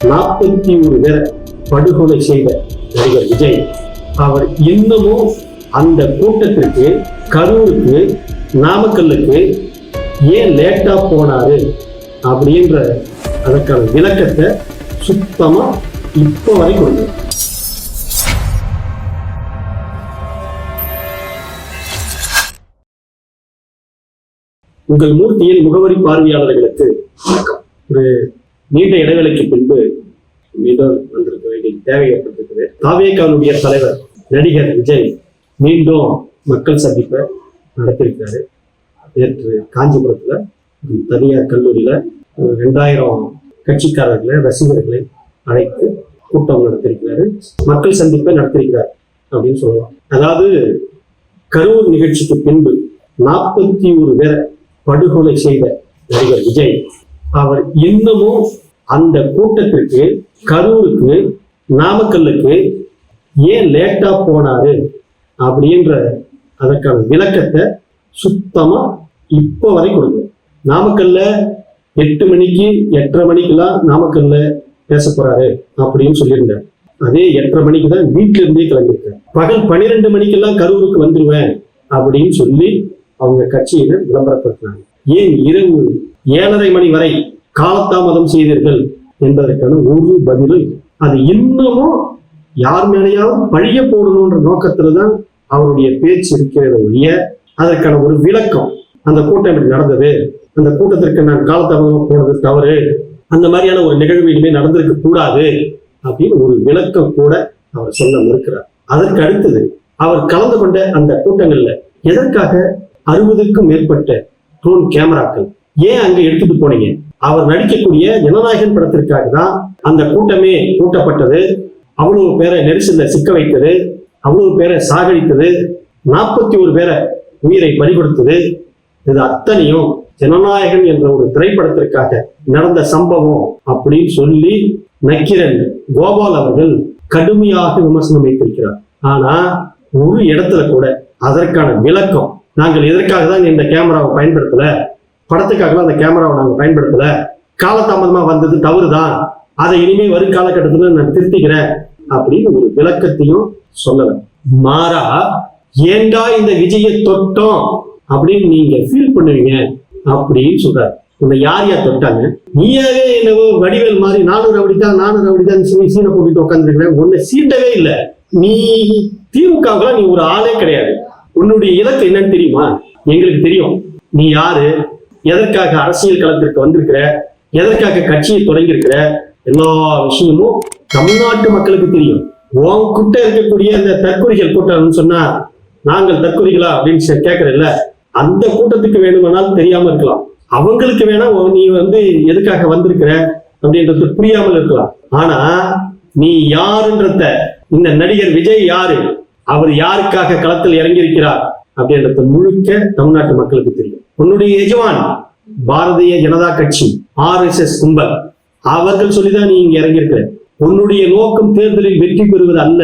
நாற்பத்தி ஒரு பேரை படுகொலை செய்த நடிகர் விஜய். அவர் இன்னமும் அந்த கூட்டத்திற்கு கரூருக்கு நாமக்கல்லுக்கு ஏன் லேட்டா போனாரு அப்படின்ற அதற்கான விளக்கத்தை சுத்தமா இப்போ வரை கொண்டு உங்கள் மூர்த்தியின் முகவரி பார்வையாளர்களுக்கு வணக்கம். ஒரு நீண்ட இடைவெளிக்கு பின்பு மீண்டும் வந்திருக்க வேண்டிய தேவை ஏற்பட்டிருக்குது தாவேக்காவுடைய தலைவர் நடிகர் விஜய் மீண்டும் மக்கள் சந்திப்பை நடத்தியிருக்காரு. நேற்று காஞ்சிபுரத்துல தனியார் கல்லூரியில ரெண்டாயிரம் கட்சிக்காரர்களை ரசிகர்களை அழைத்து கூட்டம் நடத்தியிருக்கிறாரு. மக்கள் சந்திப்பை நடத்தியிருக்கிறார் அப்படின்னு சொல்லலாம். அதாவது கரூர் நிகழ்ச்சிக்கு பின்பு நாற்பத்தி ஒரு பேரை படுகொலை செய்த நடிகர் விஜய் அவர் இன்னமும் அந்த கூட்டத்திற்கு கரூருக்கு நாமக்கல்லுக்கு ஏன் லேட்டா போனாரு? அப்படின்ற அதற்கான விளக்கத்தை சுத்தமா இப்போ வரை கொடுங்க. நாமக்கல்ல எட்டு மணிக்கு எட்டரை மணிக்கெல்லாம் நாமக்கல்ல பேச போறாரு அப்படின்னு சொல்லியிருந்தார். அதே எட்டரை மணிக்கு தான் வீட்டுல இருந்தே கிளம்பியிருக்காரு. பகல் பன்னிரெண்டு மணிக்கெல்லாம் கரூருக்கு வந்துருவேன் அப்படின்னு சொல்லி அவங்க கட்சியினர் விளம்பரப்படுத்தினாங்க. ஏன் இரவு ஏழரை மணி வரை காலதாமதம் செய்தீர்கள் என்பதற்கான ஒரு பதிலும் அது இன்னமும் யார் மேலேயாவது பழிய போடணுன்ற நோக்கத்துல தான் அவருடைய பேச்சு இருக்கிறத ஒழிய அதற்கான ஒரு விளக்கம் அந்த கூட்டம் இப்படி நடந்தது. அந்த கூட்டத்திற்கு நான் காலதாமதம் போனது தவறு. அந்த மாதிரியான ஒரு நிகழ்வு இனிமேல் நடந்திருக்க கூடாது அப்படின்னு ஒரு விளக்கம் கூட அவர் சொல்ல இருக்கிறார் அதற்கு அடுத்தது அவர் கலந்து கொண்ட அந்த கூட்டங்கள்ல எதற்காக அறுபதுக்கும் மேற்பட்ட ட்ரோன் கேமராக்கள் ஏன் அங்க எடுத்துட்டு போனீங்க? அவர் நடிக்கக்கூடிய ஜனநாயகன் படத்திற்காக தான் அந்த கூட்டமே கூட்டப்பட்டது. அவ்வளவு பேரை நெரிசல்ல சிக்க வைத்தது. அவ்வளவு பேரை சாகடித்தது. நாற்பத்தி ஒரு பேரை உயிரை பறிகொடுத்தது. இது அத்தனையும் ஜனநாயகன் என்ற ஒரு திரைப்படத்திற்காக நடந்த சம்பவம் அப்படின்னு சொல்லி நக்கிரன் கோபால் அவர்கள் கடுமையாக விமர்சனம் வைத்திருக்கிறார். ஆனா ஒரு இடத்துல கூட அதற்கான விளக்கம் நாங்கள் எதற்காக தான் இந்த கேமராவை பயன்படுத்தல? படத்துக்காக அந்த கேமராவை நாங்கள் பயன்படுத்தல. காலதாமதமாக வந்தது தவறு தான் அதை இனிமே வரும் காலகட்டத்தில் நான் திருத்திக்கிறேன் அப்படின்னு ஒரு விளக்கத்தையும் சொல்லலை. மாறா ஏண்டா இந்த விஜயை தொட்டோம்? அப்படின்னு நீங்க ஃபீல் பண்ணுவீங்க அப்படின்னு சொல்றாரு. உன்னை யார் யார் தொட்டாங்க? நீயாவே என்னவோ வடிவேல் மாதிரி நானும் அப்படித்தான் நானூறு நானும் சீனை போட்டுட்டு உட்காந்துருக்கிறேன் உன்னை சீண்டவே இல்லை. நீ திமுகவுக்குலாம் நீ ஒரு ஆளே கிடையாது. உன்னுடைய இலக்கு என்னன்னு தெரியுமா? எங்களுக்கு தெரியும். நீ யாரு? எதற்காக அரசியல் களத்திற்கு வந்திருக்கிற எதற்காக கட்சியை தொடங்கியிருக்கிற எல்லா விஷயமும் தமிழ்நாட்டு மக்களுக்கு தெரியும். உன் இருக்கக்கூடிய அந்த தற்கொலைகள் கூட்டம்னு சொன்னா நாங்கள் தற்கொலைகளா? அப்படின்னு சே- கேட்கறல்ல அந்த கூட்டத்துக்கு வேணுமானாலும் தெரியாம இருக்கலாம். அவங்களுக்கு வேணா நீ வந்து எதுக்காக வந்திருக்கிற அப்படின்றது புரியாமல் இருக்கலாம். ஆனா நீ யாருன்றத இந்த நடிகர் விஜய் யாரு? அவர் யாருக்காக களத்தில் இறங்கியிருக்கிறார் அப்படின்றத முழுக்க தமிழ்நாட்டு மக்களுக்கு தெரியும். உன்னுடைய எஜமான் பாரதிய ஜனதா கட்சி ஆர்எஸ்எஸ் கும்பல். அவர்கள் சொல்லிதான் நீ இங்க இறங்கியிருக்கிற உன்னுடைய நோக்கம் தேர்தலில் வெற்றி பெறுவது அல்ல.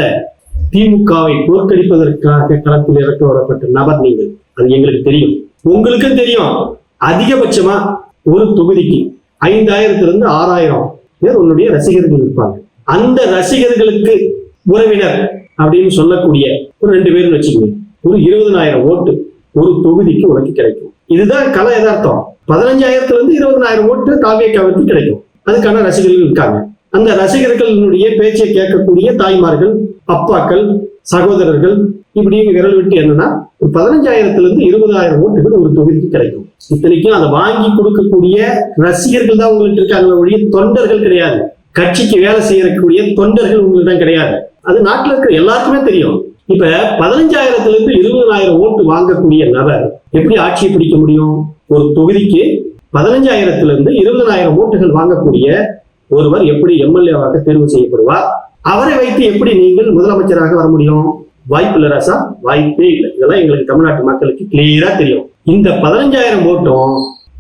திமுகவை தோற்கடிப்பதற்காக களத்தில் இறக்க வரப்பட்ட நபர் நீங்கள். அது எங்களுக்கு தெரியும். உங்களுக்கும் தெரியும். அதிகபட்சமா ஒரு தொகுதிக்கு ஐந்தாயிரத்துல இருந்து ஆறாயிரம் பேர் உன்னுடைய ரசிகர்கள் இருப்பாங்க. அந்த ரசிகர்களுக்கு உறவினர் அப்படின்னு சொல்லக்கூடிய ஒரு ரெண்டு பேரும் வச்சுக்கோங்க. ஒரு இருபதனாயிரம் ஓட்டு ஒரு தொகுதிக்கு உனக்கு கிடைக்கும். இதுதான் கல எதார்த்தம் பதினஞ்சாயிரத்துல இருந்து இருபதாயிரம் ஓட்டு காவியக்காவிற்கு கிடைக்கும். அதுக்கான ரசிகர்கள் இருக்காங்க. அந்த ரசிகர்களினுடைய பேச்சை கேட்கக்கூடிய தாய்மார்கள் அப்பாக்கள் சகோதரர்கள் இப்படி விரல் விட்டு என்னன்னா ஒரு பதினஞ்சாயிரத்துல இருந்து இருபதாயிரம் ஓட்டுகள் ஒரு தொகுதிக்கு கிடைக்கும். இத்தனைக்கும் அதை வாங்கி கொடுக்கக்கூடிய ரசிகர்கள் தான் உங்கள்கிட்ட இருக்காங்களே ஒழிய தொண்டர்கள் கிடையாது. கட்சிக்கு வேலை செய்யக்கூடிய தொண்டர்கள் உங்களிடம் கிடையாது. அது நாட்டில் இருக்கிற எல்லாருக்குமே தெரியும். இப்ப பதினஞ்சாயிரத்துல இருந்து இருபதாயிரம் ஓட்டு வாங்கக்கூடிய நபர் எப்படி ஆட்சியை பிடிக்க முடியும்? ஒரு தொகுதிக்கு பதினஞ்சாயிரத்துல இருந்து இருபதனாயிரம் ஓட்டுகள் வாங்கக்கூடிய ஒருவர் எப்படி எம்எல்ஏவாக தேர்வு செய்யப்படுவார்? அவரை வைத்து எப்படி நீங்கள் முதலமைச்சராக வர முடியும்? வாய்ப்பு இல்லை ராசா வாய்ப்பே இல்லை. இதெல்லாம் எங்களுக்கு தமிழ்நாட்டு மக்களுக்கு கிளியரா தெரியும். இந்த பதினஞ்சாயிரம் ஓட்டும்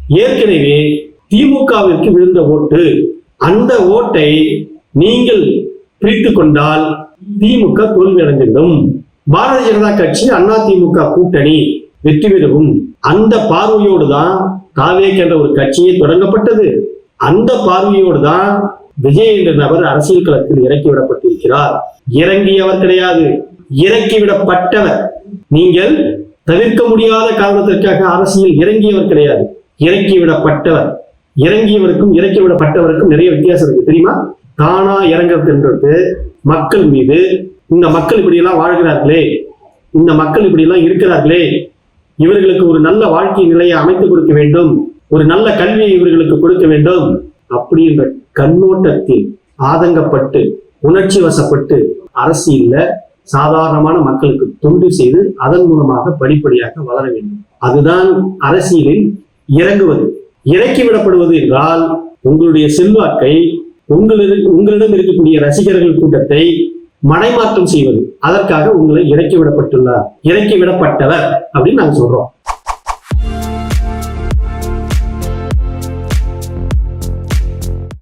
ஏற்கனவே திமுகவிற்கு விழுந்த ஓட்டு. அந்த ஓட்டை நீங்கள் பிரித்து கொண்டால் திமுக தோல்வி அடைந்துவிடும் பாரதிய ஜனதா கட்சி அண்ணா திமுக கூட்டணி வெற்றி பெறும். அந்த பார்வையோடு தான் காவேக் என்ற ஒரு கட்சியை தொடங்கப்பட்டது. அந்த பார்வையோடு தான் விஜய் என்ற நபர் அரசியல் களத்தில் இறக்கிவிடப்பட்டிருக்கிறார் இறங்கியவர் கிடையாது. இறக்கிவிடப்பட்டவர் நீங்கள் தவிர்க்க முடியாத காரணத்திற்காக அரசியல் இறங்கியவர் கிடையாது. இறக்கிவிடப்பட்டவர் இறங்கியவருக்கும் இறக்கி விடப்பட்டவருக்கும் நிறைய வித்தியாசம் இருக்கு. தெரியுமா? தானா இறங்குறதுன்றது மக்கள் மீது இந்த மக்கள் இப்படியெல்லாம் வாழ்கிறார்களே இந்த மக்கள் இப்படியெல்லாம் இருக்கிறார்களே இவர்களுக்கு ஒரு நல்ல வாழ்க்கை நிலையை அமைத்து கொடுக்க வேண்டும் ஒரு நல்ல கல்வியை இவர்களுக்கு கொடுக்க வேண்டும் அப்படின்ற கண்ணோட்டத்தில் ஆதங்கப்பட்டு உணர்ச்சி வசப்பட்டு அரசியல்ல சாதாரணமான மக்களுக்கு தொண்டு செய்து அதன் மூலமாக படிப்படியாக வளர வேண்டும். அதுதான் அரசியலில் இறங்குவது. இறக்கி விடப்படுவது என்றால் உங்களுடைய செல்வாக்கை உங்களிடம் உங்களிடம் இருக்கக்கூடிய ரசிகர்கள் கூட்டத்தை மடைமாற்றம் செய்வது அதற்காக உங்களை இறக்கி விடப்பட்டுள்ளார் இறக்கி விடப்பட்டவர் அப்படின்னு நாங்க சொல்றோம்.